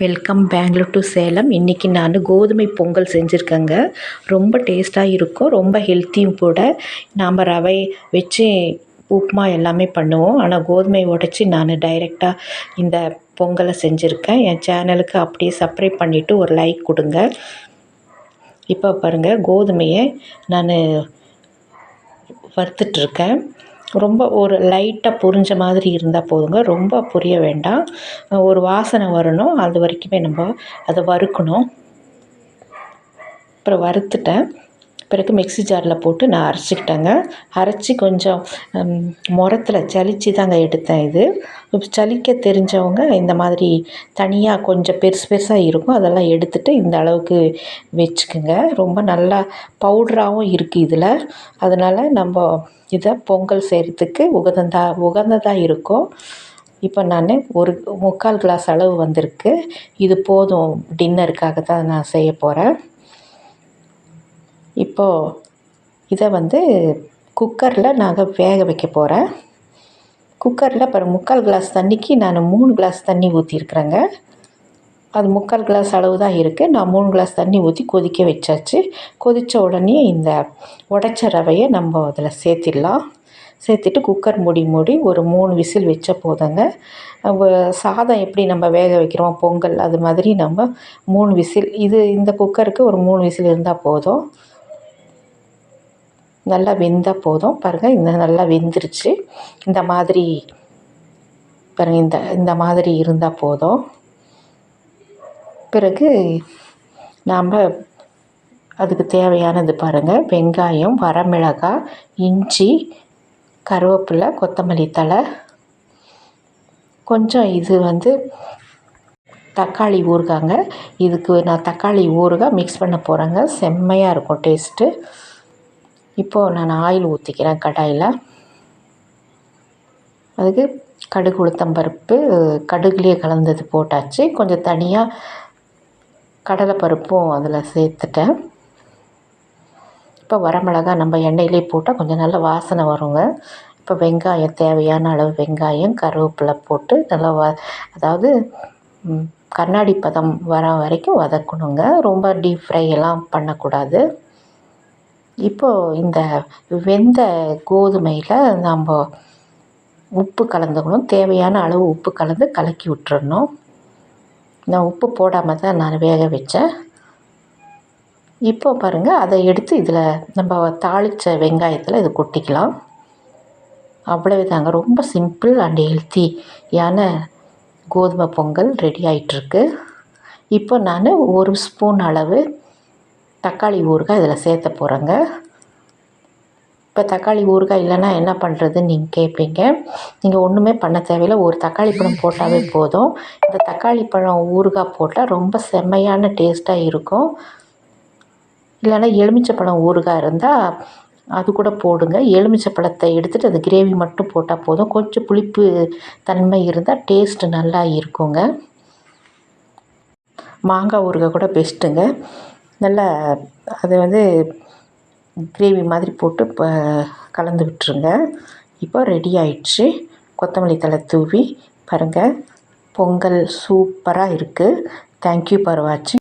Welcome Bangalore to Salem இன்றைக்கி நான் கோதுமை பொங்கல் செஞ்சுருக்கேங்க. ரொம்ப டேஸ்ட்டாக இருக்கும். ரொம்ப ஹெல்த்தியும் கூட. நாம் ரவை வச்சு உப்புமா எல்லாமே பண்ணுவோம். ஆனால் கோதுமை உடச்சி நான் டைரெக்டாக இந்த பொங்கலை செஞ்சுருக்கேன். என் சேனலுக்கு அப்படியே சப்ஸ்கிரைப் பண்ணிவிட்டு ஒரு லைக் கொடுங்க. இப்போ பாருங்கள் கோதுமையை நான் வறுத்துட்ருக்கேன் ரொம்ப ஒரு லைட்டாக பொரிஞ்ச மாதிரி இருந்தால் போதுங்க. ரொம்ப பொரிய வேண்டாம். ஒரு வாசனை வரணும். அது வரைக்குமே நம்ம அதை வறுக்கணும். அப்புறம் வறுத்துட்டேன். பிறகு மிக்ஸி ஜாரில் போட்டு நான் அரைச்சிக்கிட்டேங்க. அரைச்சி கொஞ்சம் முரத்தில் சலித்து தாங்க எடுத்தேன் இது. சலிக்க தெரிஞ்சவங்க இந்த மாதிரி தனியாக கொஞ்சம் பெருசு பெருசாக இருக்கும். அதெல்லாம் எடுத்துகிட்டு இந்த அளவுக்கு வச்சுக்குங்க. ரொம்ப நல்லா பவுட்ராகவும் இருக்குது இதில். அதனால் நம்ம இதை பொங்கல் செய்கிறதுக்கு உகந்ததா உகந்ததாக இருக்கும். இப்போ நான் ஒரு முக்கால் கிளாஸ் அளவு வந்திருக்கு. இது போதும் டின்னருக்காக தான் நான் செய்ய போகிறேன் இப்போது இதை வந்து குக்கரில் நாங்கள் வேக வைக்க போகிறேன். குக்கரில் அப்புறம் முக்கால் கிளாஸ் தண்ணிக்கு நான் மூணு கிளாஸ் தண்ணி ஊற்றிருக்குறேங்க. அது முக்கால் கிளாஸ் அளவு தான் இருக்குது. நான் மூணு கிளாஸ் தண்ணி ஊற்றி கொதிக்க வச்சாச்சு. கொதித்த உடனே இந்த உடச்ச ரவையை நம்ம அதில் சேர்த்திடலாம். சேர்த்துட்டு குக்கர் மூடி மூடி ஒரு மூணு விசில் வச்ச போதுங்க. சாதம் எப்படி நம்ம வேக வைக்கிறோம் பொங்கல் அது மாதிரி நம்ம மூணு விசில் இது இந்த குக்கருக்கு ஒரு மூணு விசில் இருந்தால் போதும். நல்லா வெந்தால் போதும். பாருங்கள் இந்த நல்லா வெந்துருச்சு. இந்த மாதிரி பாருங்கள் இந்த இந்த மாதிரி இருந்தால் போதும். பிறகு நாம் அதுக்கு தேவையானது பாருங்கள் வெங்காயம் வரமிளகாய் இஞ்சி கருவேப்பிலை கொத்தமல்லி தழை. கொஞ்சம் இது வந்து தக்காளி ஊறுகாங்க. இதுக்கு நான் தக்காளி ஊறுகாய் மிக்ஸ் பண்ண போகிறேங்க செம்மையாக இருக்கும் டேஸ்ட்டு இப்போது நான் ஆயில் ஊற்றிக்கிறேன் கடாயில். அதுக்கு கடுகு உளுத்தம்பருப்பு கடுகுலேயே கலந்தது போட்டாச்சு. கொஞ்சம் தனியாக கடலைப்பருப்பும் அதில் சேர்த்துட்டேன். இப்போ வரமிளகா நம்ம எண்ணெயிலே போட்டால் கொஞ்சம் நல்ல வாசனை வருங்க. இப்போ வெங்காயம் தேவையான அளவு வெங்காயம் கருவேப்பிலை போட்டு நல்லா வ அதாவது கண்ணாடி பதம் வர வரைக்கும் வதக்கணுங்க. ரொம்ப டீப் ஃப்ரை எல்லாம் பண்ணக்கூடாது. இப்போது இந்த வெந்த கோதுமையில் நம்ம உப்பு கலந்துக்கணும். தேவையான அளவு உப்பு கலந்து கலக்கி விட்டுறணும். நான் உப்பு போடாமல் தான் நான் வேக வச்சேன். இப்போ பாருங்கள் அதை எடுத்து இதில் நம்ம தாளித்த வெங்காயத்தில் இது கொட்டிக்கலாம். அவ்வளவுதாங்க. ரொம்ப சிம்பிள் அண்ட் ஹெல்த்தியான கோதுமை பொங்கல் ரெடி ஆகிட்டுருக்கு இப்போ நான் ஒரு ஸ்பூன் அளவு தக்காளி ஊறுகாய் இதில் சேர்த்த போகிறேங்க. இப்போ தக்காளி ஊறுகாய் இல்லைன்னா என்ன பண்ணுறதுன்னு நீங்கள் கேட்பீங்க. நீங்கள் ஒன்றுமே பண்ண தேவையில்லை. ஒரு தக்காளி பழம் போட்டாவே போதும். இந்த தக்காளி பழம் ஊறுகாய் போட்டால் ரொம்ப செம்மையான டேஸ்ட்டாக இருக்கும். இல்லைன்னா எலுமிச்சப்பழம் ஊறுகாய் இருந்தால் அது கூட போடுங்க. எலுமிச்சை பழத்தை எடுத்துகிட்டு அது கிரேவி மட்டும் போட்டால் போதும். கொஞ்சம் புளிப்பு தன்மை இருந்தால் டேஸ்ட்டு நல்லா இருக்குங்க. மாங்காய் ஊறுகாய் கூட பெஸ்ட்டுங்க. நல்லா அதை வந்து கிரேவி மாதிரி போட்டு இப்போ கலந்து விட்டுருங்க. இப்போ ரெடி ஆயிடுச்சு. கொத்தமல்லி தழை தூவி பாருங்கள் பொங்கல் சூப்பராக இருக்குது தேங்க்யூ ஃபார் வாட்சிங்